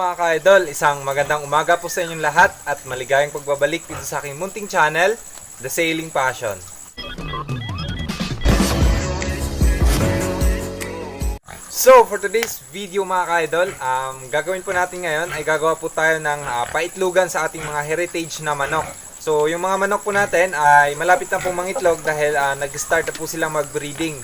mga ka-idol, isang magandang umaga po sa inyong lahat at maligayang pagbabalik dito sa aking munting channel, The Sailing Passion. So, for today's video mga ka-idol, um, gagawin po natin ngayon ay gagawa po tayo ng ah, paitlugan sa ating mga heritage na manok. So, yung mga manok po natin ay malapit na pong mangitlog dahil ah, nag-start na po silang mag-breeding.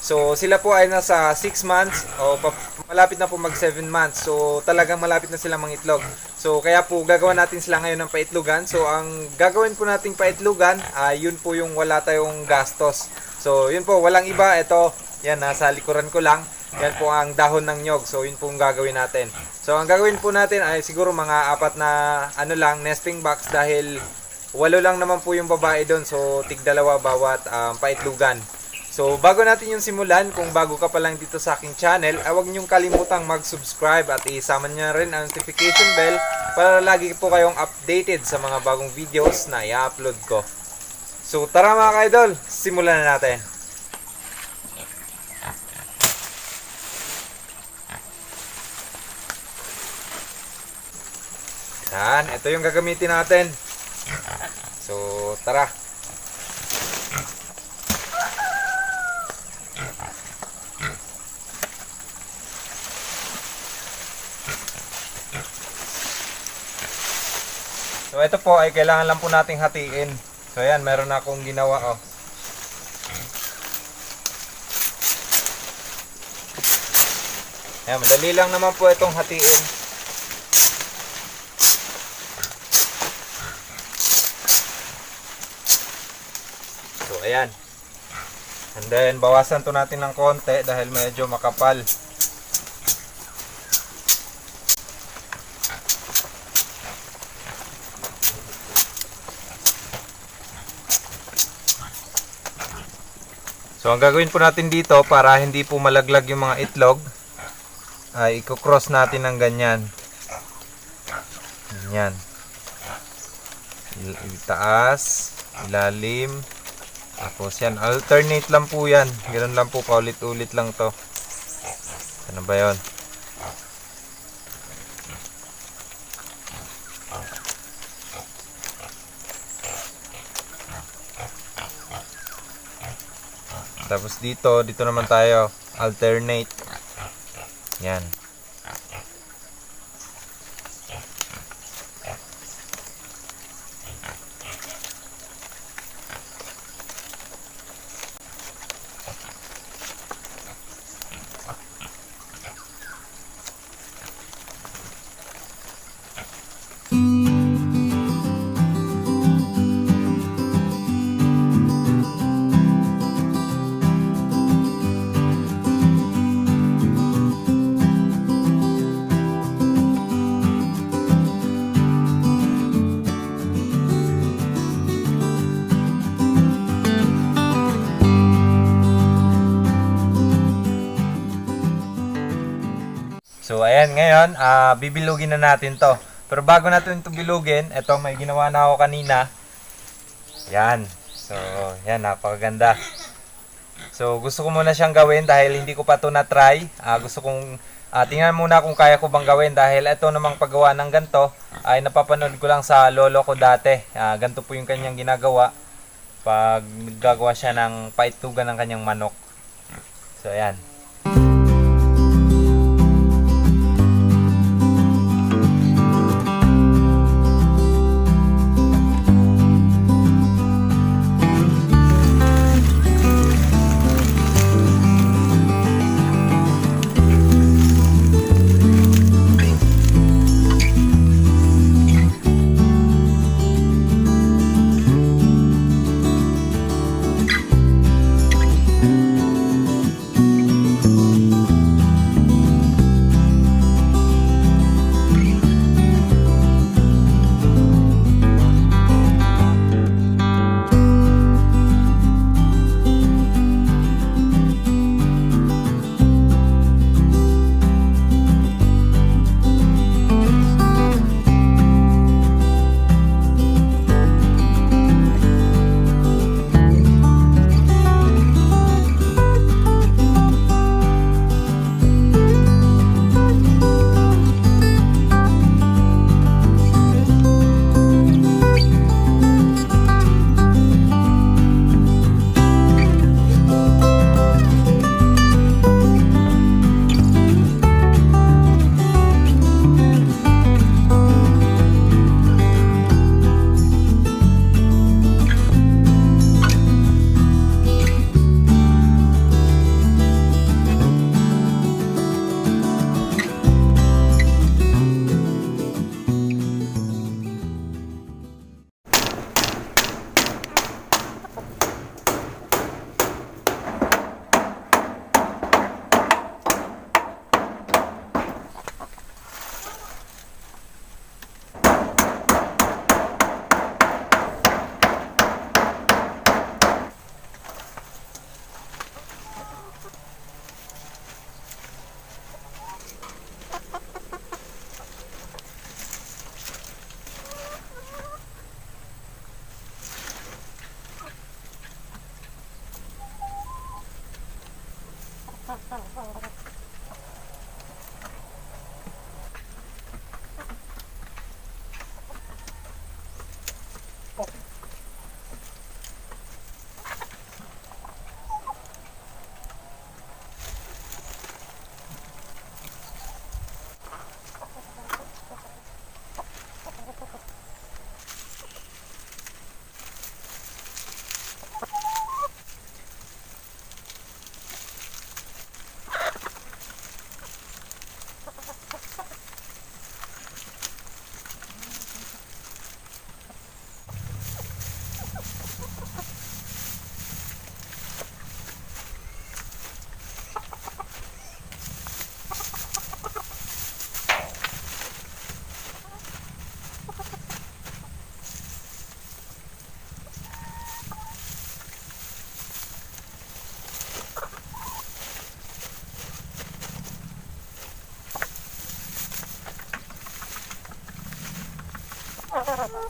So, sila po ay nasa 6 months o malapit na po mag 7 months. So, talagang malapit na silang mangitlog. So, kaya po gagawa natin sila ngayon ng paitlugan. So, ang gagawin po nating paitlugan, ay yun po yung wala tayong gastos. So, yun po, walang iba. Ito, yan, nasa likuran ko lang. Yan po ang dahon ng nyog. So, yun po ang gagawin natin. So, ang gagawin po natin ay siguro mga apat na ano lang, nesting box dahil walo lang naman po yung babae doon. So, tig dalawa bawat um, paitlugan. So, bago natin yung simulan, kung bago ka pa lang dito sa aking channel, ay huwag niyong kalimutang mag-subscribe at isama niyo rin ang notification bell para lagi po kayong updated sa mga bagong videos na i-upload ko. So, tara mga ka-idol, simulan na natin. Yan, ito yung gagamitin natin. So, tara. So, ito po ay kailangan lang po nating hatiin. So, ayan, meron na akong ginawa, oh. Ayan, madali lang naman po itong hatiin. Ayan. And then, bawasan to natin ng konti dahil medyo makapal. So, ang gagawin po natin dito para hindi po malaglag yung mga itlog ay i-cross natin ng ganyan. Ganyan. Itaas, ilalim, tapos yan, alternate lang po yan. Ganun lang po, paulit-ulit lang to. Ano ba yon? Tapos dito, dito naman tayo, alternate. Yan. So ayan ngayon, ah bibilugin na natin to. Pero bago natin ito bilugin, ito may ginawa na ako kanina. Yan. So, yan, napakaganda. So, gusto ko muna siyang gawin dahil hindi ko pa ito na-try. Ah, gusto kong ah, tingnan muna kung kaya ko bang gawin dahil ito namang paggawa ng ganto ay napapanood ko lang sa lolo ko dati. Ah, ganto po yung kanyang ginagawa pag gagawa siya ng paitugan ng kanyang manok. So, ayan.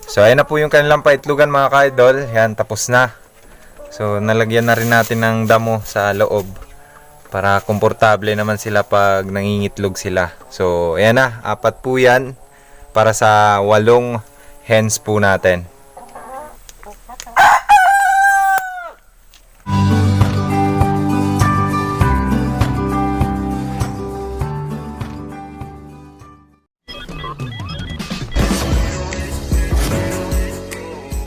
So, ayan na po yung kanilang paitlugan mga ka-idol. Yan, tapos na. So, nalagyan na rin natin ng damo sa loob para komportable naman sila pag nangingitlog sila. So, ayan na, apat po yan para sa walong hens po natin.